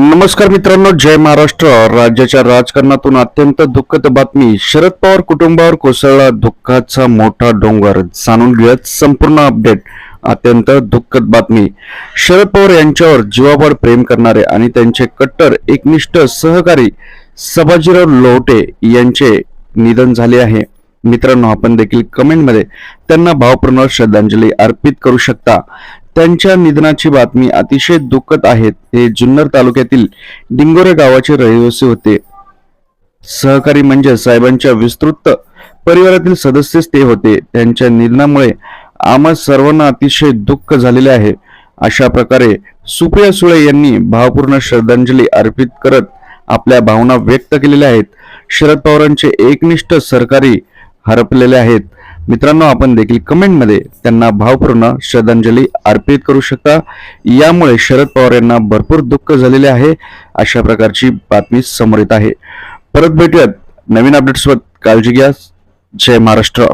नमस्कार मित्रांनो जय महाराष्ट्र. राज्याच्या राजकारणातून अत्यंत दुःखद बातमी. शरद पवार कुटुंबावर कोसळला दुःखाचा मोठा डोंगर. जाणून घेऊयात संपूर्ण अपडेट. अत्यंत दुःखद बातमी. शरद पवार यांच्यावर जीवाभर प्रेम करणारे आणि त्यांचे कट्टर एकनिष्ठ सहकारी सभाजीराव लोटे यांचे निधन झाले आहे. मित्रांनो आपण देखील कमेंटमध्ये त्यांना भावपूर्ण श्रद्धांजली अर्पित करू शकता. त्यांच्या निधनाची बातमी अतिशय दुःखद आहे हे जुन्नर तालुक्यातील डिंगोरे गावाचे रहिवासी होते. सहकारी म्हणजे साहेबांच्या विस्तृत परिवारातील सदस्यच ते होते. त्यांच्या निधनामुळे आम्हा सर्वांना अतिशय दुःख झालेले आहे. अशा प्रकारे सुप्रिया सुळे यांनी भावपूर्ण श्रद्धांजली अर्पित करत आपल्या भावना व्यक्त केलेल्या आहेत. शरद पवारांचे एकनिष्ठ सरकारी हरपलेले आहेत. मित्रांनो आपण देखील कमेंटमध्ये त्यांना भावपूर्ण श्रद्धांजली अर्पित करू शकता. यामुळे शरद पवार यांना भरपूर दुःख झालेले आहे अशा प्रकारची बातमी समोर येत आहे. परत भेटूयात. नवीन अपडेट्सवर काळजी घ्या. जय महाराष्ट्र.